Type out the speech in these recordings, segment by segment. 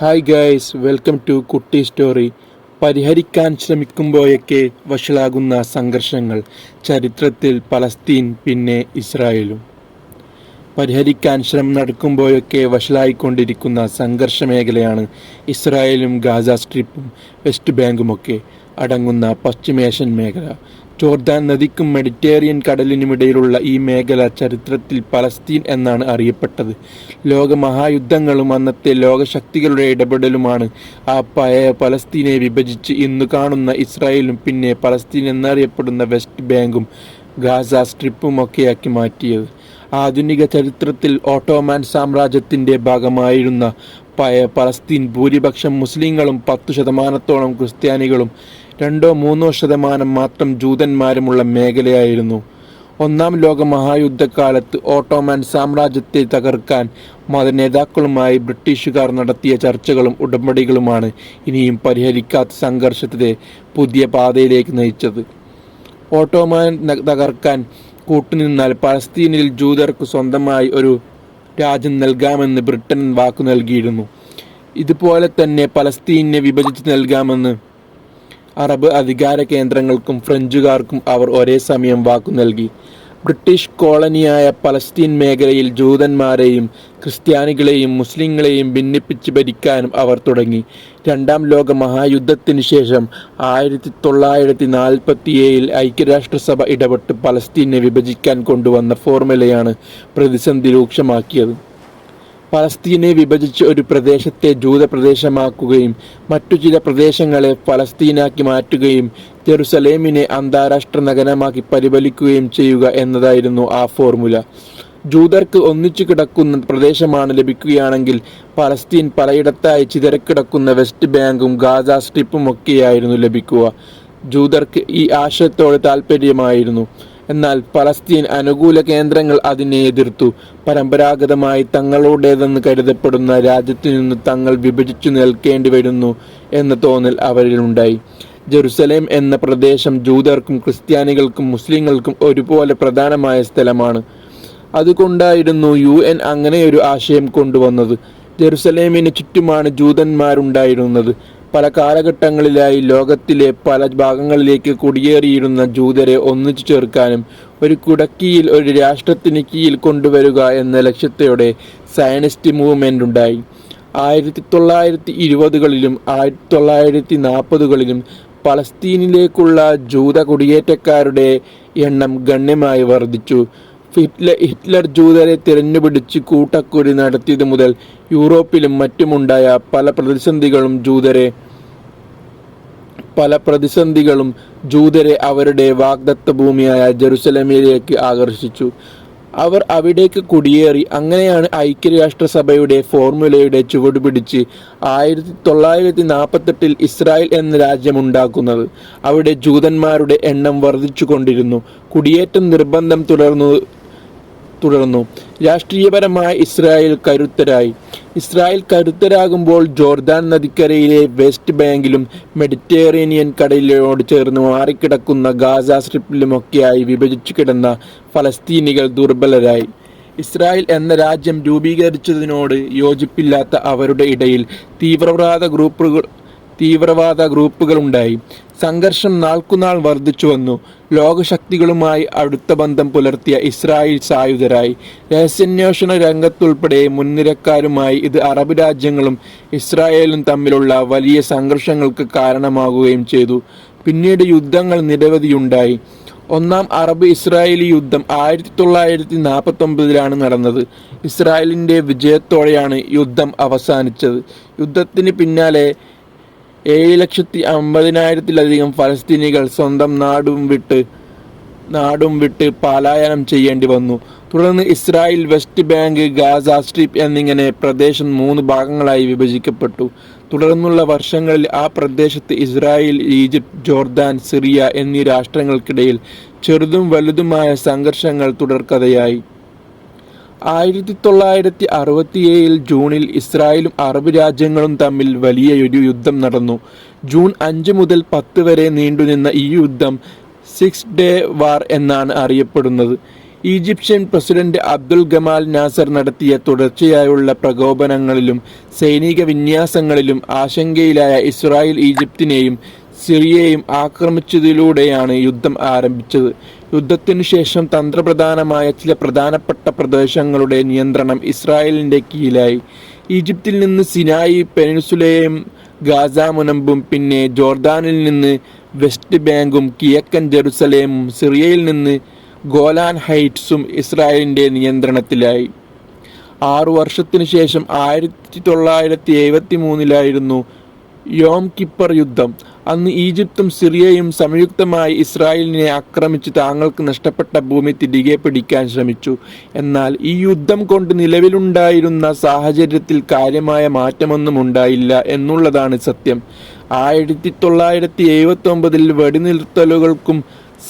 Hi guys welcome to Kutty story പരിഹരിക്കാൻ ശ്രമിക്കുമ്പോഴൊക്കെ വഷളാകുന്ന സംഘർഷങ്ങൾ ചരിത്രത്തിൽ പലസ്തീൻ പിന്നെ ഇസ്രായേലും. പരിഹരിക്കാൻ ശ്രമം നടക്കുമ്പോഴൊക്കെ വഷളായിക്കൊണ്ടിരിക്കുന്ന സംഘർഷ മേഖലയാണ് ഇസ്രായേലും ഗാസ സ്ട്രിപ്പും വെസ്റ്റ് ബാങ്കുമൊക്കെ. അടങ്ങുന്ന പശ്ചിമേഷ്യൻ മേഖല. ജോർദാൻ നദിക്കും മെഡിറ്റേറിയൻ കടലിനുമിടയിലുള്ള ഈ മേഖല ചരിത്രത്തിൽ പലസ്തീൻ എന്നാണ് അറിയപ്പെട്ടത്. ലോകമഹായുദ്ധങ്ങളും അന്നത്തെ ലോകശക്തികളുടെ ഇടപെടലുമാണ് ആ പഴയ പലസ്തീനെ വിഭജിച്ച് ഇന്ന് കാണുന്ന ഇസ്രായേലും പിന്നെ പലസ്തീൻ എന്നറിയപ്പെടുന്ന വെസ്റ്റ് ബാങ്കും ഗാസ സ്ട്രിപ്പും സ്ട്രിപ്പുമൊക്കെയാക്കി മാറ്റിയത്. ആധുനിക ചരിത്രത്തിൽ ഓട്ടോമാൻ സാമ്രാജ്യത്തിന്റെ ഭാഗമായിരുന്ന പഴയ പലസ്തീൻ ഭൂരിപക്ഷം മുസ്ലിങ്ങളും പത്തു ശതമാനത്തോളം ക്രിസ്ത്യാനികളും രണ്ടോ മൂന്നോ ശതമാനം മാത്രം ജൂതന്മാരുമുള്ള മേഖലയായിരുന്നു. ഒന്നാം ലോക മഹായുദ്ധകാലത്ത് ഓട്ടോമാൻ സാമ്രാജ്യത്തെ തകർക്കാൻ മതനേതാക്കളുമായി ബ്രിട്ടീഷുകാർ നടത്തിയ ചർച്ചകളും ഉടമ്പടികളുമാണ് ഇനിയും പരിഹരിക്കാത്ത സംഘർഷത്തെ പുതിയ പാതയിലേക്ക് നയിച്ചത്. ഓട്ടോമാൻ തകർക്കാൻ കൂട്ടുനിന്നാൽ പലസ്തീനിൽ ജൂതർക്ക് സ്വന്തമായി ഒരു രാജ്യം നൽകാമെന്ന് ബ്രിട്ടൻ വാക്കു നൽകിയിരുന്നു. ഇതുപോലെ തന്നെ പലസ്തീനെ വിഭജിച്ച് നൽകാമെന്ന് അറബ് അധികാര കേന്ദ്രങ്ങൾക്കും ഫ്രഞ്ചുകാർക്കും അവർ ഒരേ സമയം വാക്കു നൽകി. ബ്രിട്ടീഷ് കോളനിയായ പലസ്തീൻ മേഖലയിൽ ജൂതന്മാരെയും ക്രിസ്ത്യാനികളെയും മുസ്ലിങ്ങളെയും ഭിന്നിപ്പിച്ച് ഭരിക്കാനും അവർ തുടങ്ങി. രണ്ടാം ലോക മഹായുദ്ധത്തിന് ശേഷം ആയിരത്തി തൊള്ളായിരത്തി നാൽപ്പത്തി ഏഴിൽ ഐക്യരാഷ്ട്രസഭ ഇടപെട്ട് പലസ്തീനെ വിഭജിക്കാൻ കൊണ്ടുവന്ന ഫോർമുലയാണ് പ്രതിസന്ധി രൂക്ഷമാക്കിയത്. പലസ്തീനെ വിഭജിച്ച് ഒരു പ്രദേശത്തെ ജൂത പ്രദേശമാക്കുകയും മറ്റു ചില പ്രദേശങ്ങളെ പലസ്തീനാക്കി മാറ്റുകയും ജെറുസലേമിനെ അന്താരാഷ്ട്ര നഗരമാക്കി പരിപാലിക്കുകയും ചെയ്യുക എന്നതായിരുന്നു ആ ഫോർമുല. ജൂതർക്ക് ഒന്നിച്ചു കിടക്കുന്ന പ്രദേശമാണ് ലഭിക്കുകയാണെങ്കിൽ പലസ്തീൻ പലയിടത്തായി ചിതരക്കിടക്കുന്ന വെസ്റ്റ് ബാങ്കും ഗാസ സ്ട്രിപ്പും ഒക്കെയായിരുന്നു ലഭിക്കുക. ജൂതർക്ക് ഈ ആശയത്തോട് താല്പര്യമായിരുന്നു എന്നാൽ പലസ്തീൻ അനുകൂല കേന്ദ്രങ്ങൾ അതിനെ എതിർത്തു. പരമ്പരാഗതമായി തങ്ങളുടേതെന്ന് കരുതപ്പെടുന്ന രാജ്യത്തു നിന്ന് തങ്ങൾ വിഭജിച്ചു നിൽക്കേണ്ടി വരുന്നു എന്ന തോന്നൽ അവരിലുണ്ടായി. ജെറുസലേം എന്ന പ്രദേശം ജൂതർക്കും ക്രിസ്ത്യാനികൾക്കും മുസ്ലിങ്ങൾക്കും ഒരുപോലെ പ്രധാനമായ സ്ഥലമാണ്. അതുകൊണ്ടായിരുന്നു യു എൻ അങ്ങനെയൊരു ആശയം കൊണ്ടുവന്നത്. ജെറുസലേമിന് ചുറ്റുമാണ് ജൂതന്മാരുണ്ടായിരുന്നത്. പല കാലഘട്ടങ്ങളിലായി ലോകത്തിലെ പല ഭാഗങ്ങളിലേക്ക് കുടിയേറിയിരുന്ന ജൂതരെ ഒന്നിച്ചു ചേർക്കാനും ഒരു കുടക്കിയിൽ ഒരു രാഷ്ട്രത്തിന് കീഴിൽ കൊണ്ടുവരിക എന്ന ലക്ഷ്യത്തോടെ സയനിസ്റ്റ് മൂവ്മെന്റ് ഉണ്ടായി. ആയിരത്തി തൊള്ളായിരത്തി ഇരുപതുകളിലും ആയിരത്തി തൊള്ളായിരത്തി നാൽപ്പതുകളിലും പലസ്തീനിലേക്കുള്ള ജൂത കുടിയേറ്റക്കാരുടെ എണ്ണം ഗണ്യമായി വർദ്ധിച്ചു. ഹിറ്റ്ലർ ജൂതരെ തിരഞ്ഞുപിടിച്ച് കൂട്ടക്കുരി നടത്തിയത് മുതൽ യൂറോപ്പിലും മറ്റുമുണ്ടായ പല പ്രതിസന്ധികളും ജൂതരെ പല പ്രതിസന്ധികളും ജൂതരെ അവരുടെ വാഗ്ദത്ത ഭൂമിയായ ജെറുസലേമിലേക്ക് ആകർഷിച്ചു. അവർ അവിടേക്ക് കുടിയേറി. അങ്ങനെയാണ് ഐക്യരാഷ്ട്രസഭയുടെ ഫോർമുലയുടെ ചുവടുപിടിച്ച് ആയിരത്തി തൊള്ളായിരത്തി നാൽപ്പത്തെട്ടിൽ ഇസ്രായേൽ എന്ന രാജ്യമുണ്ടാക്കുന്നത്. അവിടെ ജൂതന്മാരുടെ എണ്ണം വർദ്ധിച്ചുകൊണ്ടിരുന്നു. കുടിയേറ്റം നിർബന്ധം തുടർന്നു തുടർന്നു. രാഷ്ട്രീയപരമായി ഇസ്രായേൽ കരുത്തരായി. ഇസ്രായേൽ കരുത്തരാകുമ്പോൾ ജോർദാൻ നദിക്കരയിലെ വെസ്റ്റ് ബാങ്കിലും മെഡിറ്ററേനിയൻ കടലിനോട് ചേർന്ന് മാറിക്കിടക്കുന്ന ഗാസ സ്ട്രിപ്പിലുമൊക്കെയായി വിഭജിച്ചു കിടന്ന ഫലസ്തീനികൾ ദുർബലരായി. ഇസ്രായേൽ എന്ന രാജ്യം രൂപീകരിച്ചതിനോട് യോജിപ്പില്ലാത്ത അവരുടെ ഇടയിൽ തീവ്രവാദ ഗ്രൂപ്പുകൾ തീവ്രവാദ ഗ്രൂപ്പുകളുണ്ടായി. സംഘർഷം നാൾക്കുനാൾ വർദ്ധിച്ചു വന്നു. ലോകശക്തികളുമായി അടുത്ത ബന്ധം പുലർത്തിയ ഇസ്രായേൽ സായുധരായി. രഹസ്യാന്വേഷണ രംഗത്തുൾപ്പെടെ മുൻനിരക്കാരുമായി ഇത് അറബ് രാജ്യങ്ങളും ഇസ്രായേലും തമ്മിലുള്ള വലിയ സംഘർഷങ്ങൾക്ക് കാരണമാകുകയും ചെയ്തു. പിന്നീട് യുദ്ധങ്ങൾ നിരവധിയുണ്ടായി. ഒന്നാം അറബ് ഇസ്രായേലി യുദ്ധം ആയിരത്തി തൊള്ളായിരത്തി നാൽപ്പത്തി ഒമ്പതിലാണ് നടന്നത്. ഇസ്രായേലിന്റെ വിജയത്തോടെയാണ് യുദ്ധം അവസാനിച്ചത്. യുദ്ധത്തിന് പിന്നാലെ ഏഴ് ലക്ഷത്തി അമ്പതിനായിരത്തിലധികം ഫലസ്തീനികൾ സ്വന്തം നാടും വിട്ട് നാടും വിട്ട് പലായനം ചെയ്യേണ്ടി വന്നു. തുടർന്ന് Israel West Bank Gaza Strip എന്നിങ്ങനെ പ്രദേശം മൂന്ന് ഭാഗങ്ങളായി വിഭജിക്കപ്പെട്ടു. തുടർന്നുള്ള വർഷങ്ങളിൽ ആ പ്രദേശത്ത് ഇസ്രായേൽ ഈജിപ്ത് ജോർദാൻ സിറിയ എന്നീ രാഷ്ട്രങ്ങൾക്കിടയിൽ ചെറുതും വലുതുമായ സംഘർഷങ്ങൾ തുടർക്കഥയായി. ആയിരത്തി തൊള്ളായിരത്തി അറുപത്തിയേഴിൽ ജൂണിൽ ഇസ്രായേലും അറബ് രാജ്യങ്ങളും തമ്മിൽ വലിയ ഒരു യുദ്ധം നടന്നു. ജൂൺ അഞ്ച് മുതൽ പത്ത് വരെ നീണ്ടുനിന്ന ഈ യുദ്ധം സിക്സ് ഡേ വാർ എന്നാണ് അറിയപ്പെടുന്നത്. Egyptian president Abdul Gamal Nasser നടത്തിയ തുടർച്ചയായുള്ള പ്രകോപനങ്ങളിലും സൈനിക വിന്യാസങ്ങളിലും ആശങ്കയിലായ ഇസ്രായേൽ ഈജിപ്തിനെയും സിറിയയും ആക്രമിച്ചതിലൂടെയാണ് യുദ്ധം ആരംഭിച്ചത്. യുദ്ധത്തിനു ശേഷം തന്ത്രപ്രധാനമായ ചില പ്രധാനപ്പെട്ട പ്രദേശങ്ങളുടെ നിയന്ത്രണം ഇസ്രായേലിന്റെ കീഴിലായി. ഈജിപ്തിൽ നിന്ന് സിനായി പെനിൻസുലയും ഗാസ മുനമ്പും പിന്നെ ജോർദാനിൽ നിന്ന് വെസ്റ്റ് ബാങ്കും കിഴക്കൻ ജെറുസലേമും സിറിയയിൽ നിന്ന് ഗോലാൻ ഹൈറ്റ്സും ഇസ്രായേലിന്റെ നിയന്ത്രണത്തിലായി. ആറു വർഷത്തിനു ശേഷം ആയിരത്തി തൊള്ളായിരത്തി എഴുപത്തി മൂന്നിലായിരുന്നു യോം കിപ്പർ യുദ്ധം. അന്ന് ഈജിപ്തും സിറിയയും സംയുക്തമായി ഇസ്രായേലിനെ ആക്രമിച്ച് താങ്കൾക്ക് നഷ്ടപ്പെട്ട ഭൂമി തിരികെ പിടിക്കാൻ ശ്രമിച്ചു. എന്നാൽ ഈ യുദ്ധം കൊണ്ട് നിലവിലുണ്ടായിരുന്ന സാഹചര്യത്തിൽ കാര്യമായ മാറ്റമൊന്നും ഉണ്ടായില്ല എന്നുള്ളതാണ് സത്യം. ആയിരത്തി തൊള്ളായിരത്തി എഴുപത്തി ഒമ്പതിൽ വെടിനിർത്തലുകൾക്കും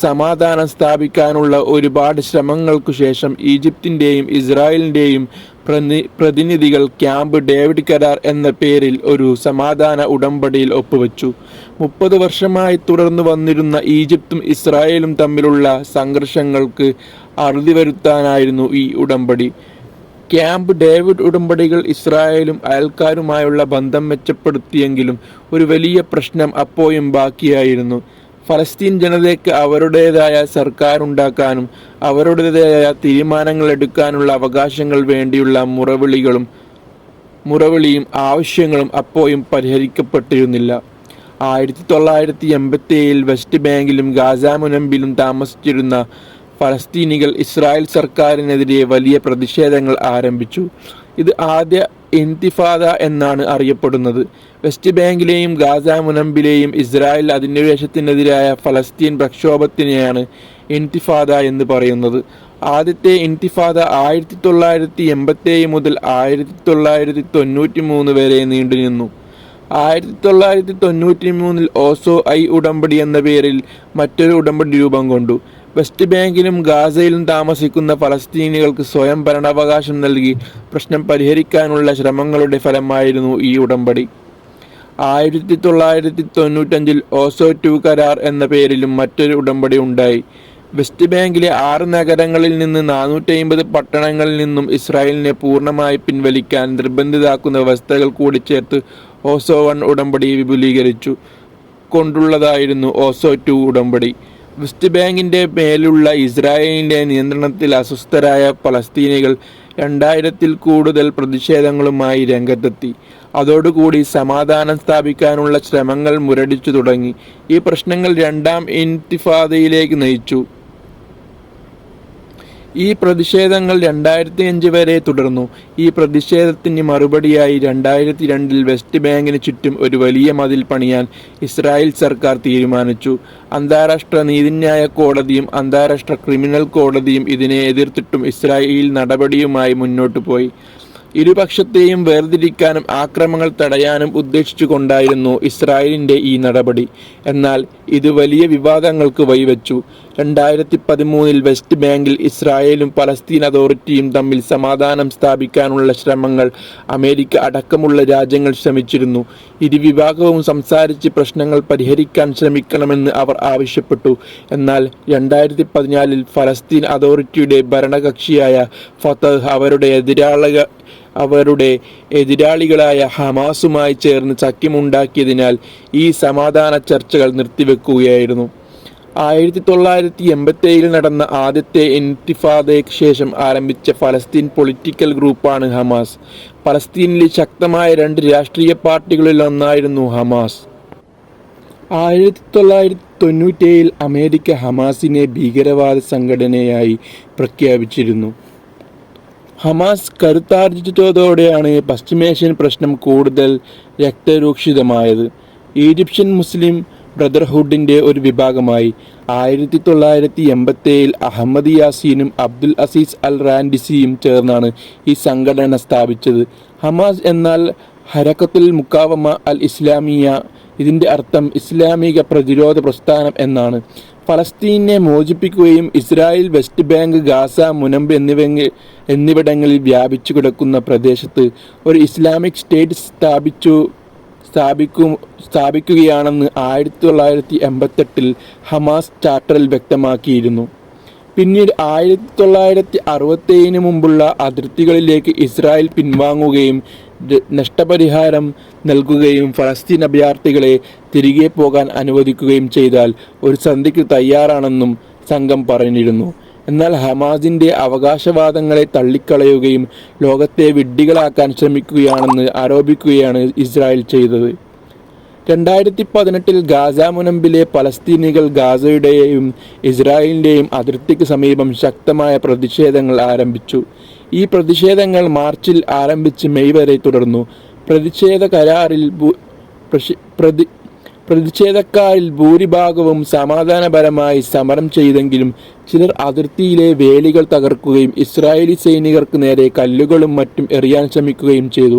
സമാധാനം സ്ഥാപിക്കാനുള്ള ഒരുപാട് ശ്രമങ്ങൾക്കു ശേഷം ഈജിപ്തിന്റെയും ഇസ്രായേലിന്റെയും പ്രതിനിധികൾ ക്യാമ്പ് ഡേവിഡ് കരാർ എന്ന പേരിൽ ഒരു സമാധാന ഉടമ്പടിയിൽ ഒപ്പുവെച്ചു. മുപ്പത് വർഷമായി തുടർന്നു വന്നിരുന്ന ഈജിപ്തും ഇസ്രായേലും തമ്മിലുള്ള സംഘർഷങ്ങൾക്ക് അറുതി വരുത്താനായിരുന്നു ഈ ഉടമ്പടി. ക്യാമ്പ് ഡേവിഡ് ഉടമ്പടികൾ ഇസ്രായേലും അയൽക്കാരുമായുള്ള ബന്ധം മെച്ചപ്പെടുത്തിയെങ്കിലും ഒരു വലിയ പ്രശ്നം അപ്പോഴും ബാക്കിയായിരുന്നു. ഫലസ്തീൻ ജനതയ്ക്ക് അവരുടേതായ സർക്കാർ ഉണ്ടാക്കാനും അവരുടേതായ തീരുമാനങ്ങൾ എടുക്കാനുള്ള അവകാശങ്ങൾ വേണ്ടിയുള്ള മുറവിളികളും മുറവിളിയും ആവശ്യങ്ങളും അപ്പോയും പരിഹരിക്കപ്പെട്ടിരുന്നില്ല. ആയിരത്തി തൊള്ളായിരത്തി എൺപത്തി ഏഴിൽ വെസ്റ്റ് ബാങ്കിലും ഗാസ മുനമ്പിലും താമസിച്ചിരുന്ന ഫലസ്തീനികൾ ഇസ്രായേൽ സർക്കാരിനെതിരെ വലിയ പ്രതിഷേധങ്ങൾ ആരംഭിച്ചു. ഇത് ആദ്യ ഇൻതിഫാദ എന്നാണ് അറിയപ്പെടുന്നത്. വെസ്റ്റ് ബാങ്കിലെയും ഗാസ മുനമ്പിലെയും ഇസ്രായേൽ അധിനിവേശത്തിനെതിരായ ഫലസ്തീൻ പ്രക്ഷോഭത്തിനെയാണ് ഇന്തിഫാദ എന്ന് പറയുന്നത്. ആദ്യത്തെ ഇന്തിഫാദ ആയിരത്തി തൊള്ളായിരത്തി എൺപത്തേഴ് മുതൽ ആയിരത്തി തൊള്ളായിരത്തി തൊണ്ണൂറ്റി മൂന്ന് വരെ നീണ്ടുനിന്നു ആയിരത്തി തൊള്ളായിരത്തി തൊണ്ണൂറ്റി മൂന്നിൽ ഓസോ ഐ ഉടമ്പടി എന്ന പേരിൽ മറ്റൊരു ഉടമ്പടി രൂപം കൊണ്ടു. വെസ്റ്റ് ബാങ്കിലും ഗാസയിലും താമസിക്കുന്ന ഫലസ്തീനികൾക്ക് സ്വയം ഭരണാവകാശം നൽകി പ്രശ്നം പരിഹരിക്കാനുള്ള ശ്രമങ്ങളുടെ ഫലമായിരുന്നു ഈ ഉടമ്പടി. ആയിരത്തി തൊള്ളായിരത്തി തൊണ്ണൂറ്റഞ്ചിൽ ഓസോ ടു കരാർ എന്ന പേരിലും മറ്റൊരു ഉടമ്പടി ഉണ്ടായി. വെസ്റ്റ് ബാങ്കിലെ ആറ് നഗരങ്ങളിൽ നിന്ന് നാനൂറ്റി പട്ടണങ്ങളിൽ നിന്നും ഇസ്രായേലിനെ പൂർണമായി പിൻവലിക്കാൻ നിർബന്ധിതാക്കുന്ന വ്യവസ്ഥകൾ കൂടി ചേർത്ത് ഓസോ വൺ ഉടമ്പടി വിപുലീകരിച്ചു കൊണ്ടുള്ളതായിരുന്നു ഓസോ ടു ഉടമ്പടി. വെസ്റ്റ് ബാങ്കിന്റെ മേലുള്ള ഇസ്രായേലിന്റെ നിയന്ത്രണത്തിൽ അസ്വസ്ഥരായ പലസ്തീനികൾ രണ്ടായിരത്തിൽ കൂടുതൽ പ്രതിഷേധങ്ങളുമായി രംഗത്തെത്തി. അതോടുകൂടി സമാധാനം സ്ഥാപിക്കാനുള്ള ശ്രമങ്ങൾ മുരടിച്ചു തുടങ്ങി. ഈ പ്രശ്നങ്ങൾ രണ്ടാം ഇൻതിഫാദയിലേക്ക് നയിച്ചു. ഈ പ്രതിഷേധങ്ങൾ രണ്ടായിരത്തി അഞ്ച് വരെ തുടർന്നു. ഈ പ്രതിഷേധത്തിന് മറുപടിയായി രണ്ടായിരത്തി രണ്ടിൽ വെസ്റ്റ് ബാങ്കിന് ചുറ്റും ഒരു വലിയ മതിൽ പണിയാൻ ഇസ്രായേൽ സർക്കാർ തീരുമാനിച്ചു. അന്താരാഷ്ട്ര നീതിന്യായ കോടതിയും അന്താരാഷ്ട്ര ക്രിമിനൽ കോടതിയും ഇതിനെ എതിർത്തിട്ടും ഇസ്രായേൽ നടപടിയുമായി മുന്നോട്ടു പോയി. ഇരുപക്ഷത്തെയും വേർതിരിക്കാനും ആക്രമങ്ങൾ തടയാനും ഉദ്ദേശിച്ചുകൊണ്ടായിരുന്നു ഇസ്രായേലിന്റെ ഈ നടപടി. എന്നാൽ ഇത് വലിയ വിവാദങ്ങൾക്ക് വഴിവെച്ചു. രണ്ടായിരത്തി പതിമൂന്നിൽ വെസ്റ്റ് ബാങ്കിൽ ഇസ്രായേലും പലസ്തീൻ അതോറിറ്റിയും തമ്മിൽ സമാധാനം സ്ഥാപിക്കാനുള്ള ശ്രമങ്ങൾ അമേരിക്ക അടക്കമുള്ള രാജ്യങ്ങൾ ശ്രമിച്ചിരുന്നു. ഇരുവിഭാഗവും സംസാരിച്ച് പ്രശ്നങ്ങൾ പരിഹരിക്കാൻ ശ്രമിക്കണമെന്ന് അവർ ആവശ്യപ്പെട്ടു. എന്നാൽ രണ്ടായിരത്തി പതിനാലിൽ ഫലസ്തീൻ അതോറിറ്റിയുടെ ഭരണകക്ഷിയായ ഫതഹ് അവരുടെ എതിരാളിക അവരുടെ എതിരാളികളായ ഹമാസുമായി ചേർന്ന് സഖ്യമുണ്ടാക്കിയതിനാൽ ഈ സമാധാന ചർച്ചകൾ നിർത്തിവെക്കുകയായിരുന്നു. ആയിരത്തി തൊള്ളായിരത്തി എൺപത്തേഴിൽ നടന്ന ആദ്യത്തെ ഇൻതിഫാദയ്ക്ക് ശേഷം ആരംഭിച്ച ഫലസ്തീൻ പൊളിറ്റിക്കൽ ഗ്രൂപ്പാണ് ഹമാസ്. ഫലസ്തീനിലെ ശക്തമായ രണ്ട് രാഷ്ട്രീയ പാർട്ടികളിൽ ഒന്നായിരുന്നു ഹമാസ്. ആയിരത്തി തൊള്ളായിരത്തി തൊണ്ണൂറ്റേഴിൽ അമേരിക്ക ഹമാസിനെ ഭീകരവാദ സംഘടനയായി പ്രഖ്യാപിച്ചിരുന്നു. ഹമാസ് കരുത്താർജിച്ചതോടെയാണ് പശ്ചിമേഷ്യൻ പ്രശ്നം കൂടുതൽ രക്തരൂക്ഷിതമായത്. ഈജിപ്ഷ്യൻ മുസ്ലിം ബ്രദർഹുഡിന്റെ ഒരു വിഭാഗമായി. ആയിരത്തി തൊള്ളായിരത്തി എൺപത്തേഴിൽ അഹമ്മദ് യാസീനും അബ്ദുൽ അസീസ് അൽ റാൻഡിസിയും ചേർന്നാണ് ഈ സംഘടന സ്ഥാപിച്ചത്. ഹമാസ് എന്നാൽ ഹരക്കത്തുൽ മുക്കാവമ അൽ ഇസ്ലാമിയ. ഇതിന്റെ അർത്ഥം ഇസ്ലാമിക പ്രതിരോധ പ്രസ്ഥാനം എന്നാണ്. ഫലസ്തീനെ മോചിപ്പിക്കുകയും ഇസ്രായേൽ വെസ്റ്റ് ബാങ്ക് ഗാസ മുനമ്പ് എന്നിവ എന്നിവിടങ്ങളിൽ വ്യാപിച്ചു കിടക്കുന്ന പ്രദേശത്ത് ഒരു ഇസ്ലാമിക് സ്റ്റേറ്റ് സ്ഥാപിച്ചു സ്ഥാപിക്കും സ്ഥാപിക്കുകയാണെന്ന് ആയിരത്തി തൊള്ളായിരത്തി എൺപത്തെട്ടിൽ ഹമാസ് ചാർട്ടറിൽ വ്യക്തമാക്കിയിരുന്നു. പിന്നീട് ആയിരത്തി തൊള്ളായിരത്തി അറുപത്തേഴിന് മുമ്പുള്ള അതിർത്തികളിലേക്ക് ഇസ്രായേൽ പിൻവാങ്ങുകയും നഷ്ടപരിഹാരം നൽകുകയും ഫലസ്തീൻ അഭയാർത്ഥികളെ തിരികെ പോകാൻ അനുവദിക്കുകയും ചെയ്താൽ ഒരു സന്ധിക്ക് തയ്യാറാണെന്നും സംഘം പറഞ്ഞിരുന്നു. എന്നാൽ ഹമാസിന്റെ അവകാശവാദങ്ങളെ തള്ളിക്കളയുകയും ലോകത്തെ വിഡ്ഢികളാക്കാൻ ശ്രമിക്കുകയാണെന്ന് ആരോപിക്കുകയാണ് ഇസ്രായേൽ ചെയ്തത്. രണ്ടായിരത്തി പതിനെട്ടിൽ ഗാസ മുനമ്പിലെ പലസ്തീനികൾ ഗാസയുടെയും ഇസ്രായേലിന്റെയും അതിർത്തിക്ക് സമീപം ശക്തമായ പ്രതിഷേധങ്ങൾ ആരംഭിച്ചു. ഈ പ്രതിഷേധങ്ങൾ മാർച്ചിൽ ആരംഭിച്ച് മെയ് വരെ തുടർന്നു. പ്രതിഷേധ കരാറിൽ പ്രതി പ്രതിഷേധക്കാരിൽ ഭൂരിഭാഗവും സമാധാനപരമായി സമരം ചെയ്തെങ്കിലും ചിലർ അതിർത്തിയിലെ വേലികൾ തകർക്കുകയും ഇസ്രായേലി സൈനികർക്ക് നേരെ കല്ലുകളും മറ്റും എറിയാൻ ശ്രമിക്കുകയും ചെയ്തു.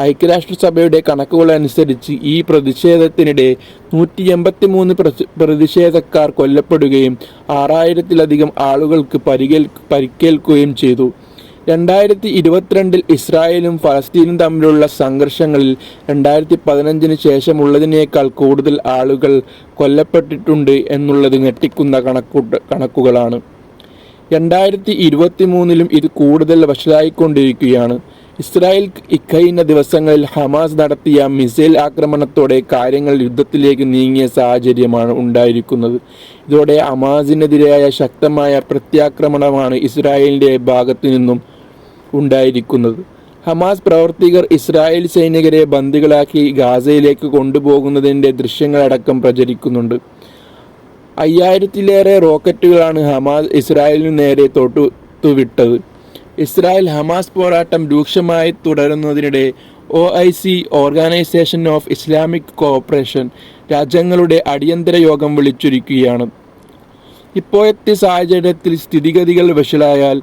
ഐക്യരാഷ്ട്രസഭയുടെ കണക്കുകളനുസരിച്ച് ഈ പ്രതിഷേധത്തിനിടെ നൂറ്റി എൺപത്തി മൂന്ന് പ്രതിഷേധക്കാർ കൊല്ലപ്പെടുകയും ആറായിരത്തിലധികം ആളുകൾക്ക് പരിക്കേൽ പരിക്കേൽക്കുകയും ചെയ്തു. രണ്ടായിരത്തി ഇരുപത്തിരണ്ടിൽ ഇസ്രായേലും ഫലസ്തീനും തമ്മിലുള്ള സംഘർഷങ്ങളിൽ രണ്ടായിരത്തി പതിനഞ്ചിന് ശേഷമുള്ളതിനേക്കാൾ കൂടുതൽ ആളുകൾ കൊല്ലപ്പെട്ടിട്ടുണ്ട് എന്നുള്ളത് ഞെട്ടിക്കുന്ന കണക്കൂട്ട് കണക്കുകളാണ്. രണ്ടായിരത്തി ഇരുപത്തി മൂന്നിലും ഇത് കൂടുതൽ വഷളായിക്കൊണ്ടിരിക്കുകയാണ്. ഇസ്രായേൽ ഇക്കഴിഞ്ഞ ദിവസങ്ങളിൽ ഹമാസ് നടത്തിയ മിസൈൽ ആക്രമണത്തോടെ കാര്യങ്ങൾ യുദ്ധത്തിലേക്ക് നീങ്ങിയ സാഹചര്യമാണ് ഉണ്ടായിരിക്കുന്നത്. ഇതോടെ ഹമാസിനെതിരായ ശക്തമായ പ്രത്യാക്രമണമാണ് ഇസ്രായേലിന്റെ ഭാഗത്തു നിന്നും ഉണ്ടായിരിക്കുന്നത്. ഹമാസ് പ്രവർത്തകർ ഇസ്രായേൽ സൈനികരെ ബന്ദികളാക്കി ഗാസയിലേക്ക് കൊണ്ടുപോകുന്നതിന്റെ ദൃശ്യങ്ങളടക്കം പ്രചരിക്കുന്നുണ്ട്. അയ്യായിരത്തിലേറെ റോക്കറ്റുകളാണ് ഹമാസ് ഇസ്രായേലിനു നേരെ തൊട്ടുവിട്ടത്. ഇസ്രായേൽ ഹമാസ് പോരാട്ടം രൂക്ഷമായി തുടരുന്നതിനിടെ O I C organisation of Islamic cooperation രാജ്യങ്ങളുടെ അടിയന്തര യോഗം വിളിച്ചൊരുക്കുകയാണ്. ഇപ്പോഴത്തെ സാഹചര്യത്തിൽ സ്ഥിതിഗതികൾ വഷളായാൽ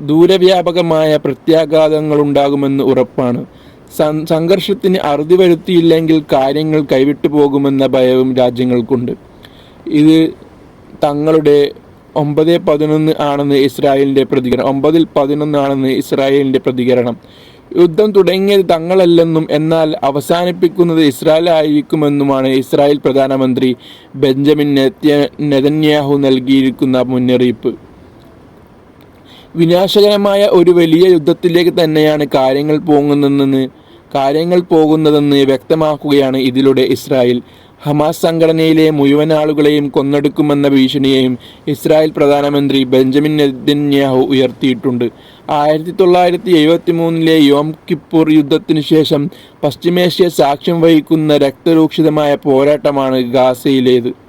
ദൂരവ്യാപകമായ പ്രത്യാഘാതങ്ങൾ ഉണ്ടാകുമെന്ന് ഉറപ്പാണ്. സംഘർഷത്തിന് അറുതി വരുത്തിയില്ലെങ്കിൽ കാര്യങ്ങൾ കൈവിട്ടു പോകുമെന്ന ഭയവും രാജ്യങ്ങൾക്കുണ്ട്. ഇത് തങ്ങളുടെ ഒമ്പത് പതിനൊന്ന് ആണെന്ന് ഇസ്രായേലിന്റെ പ്രതികരണം ഒമ്പതിൽ പതിനൊന്ന് ആണെന്ന് ഇസ്രായേലിന്റെ പ്രതികരണം. യുദ്ധം തുടങ്ങിയത് തങ്ങളല്ലെന്നും എന്നാൽ അവസാനിപ്പിക്കുന്നത് ഇസ്രായേൽ ആയിരിക്കുമെന്നുമാണ് ഇസ്രായേൽ പ്രധാനമന്ത്രി ബെഞ്ചമിൻ നെതന്യാഹു നൽകിയിരിക്കുന്ന മുന്നറിയിപ്പ്. വിനാശകരമായ ഒരു വലിയ യുദ്ധത്തിലേക്ക് തന്നെയാണ് കാര്യങ്ങൾ പോകുന്നതെന്ന് കാര്യങ്ങൾ പോകുന്നതെന്ന് വ്യക്തമാക്കുകയാണ് ഇതിലൂടെ ഇസ്രായേൽ. ഹമാസ് സംഘടനയിലെ മുഴുവൻ ആളുകളെയും കൊന്നെടുക്കുമെന്ന ഭീഷണിയെയും ഇസ്രായേൽ പ്രധാനമന്ത്രി ബെഞ്ചമിൻ നെതന്യാഹു ഉയർത്തിയിട്ടുണ്ട്. ആയിരത്തി തൊള്ളായിരത്തി എഴുപത്തി മൂന്നിലെ യോം കിപ്പൂർ യുദ്ധത്തിനു ശേഷം പശ്ചിമേഷ്യ സാക്ഷ്യം വഹിക്കുന്ന രക്തരൂക്ഷിതമായ പോരാട്ടമാണ് ഗാസയിലേത്.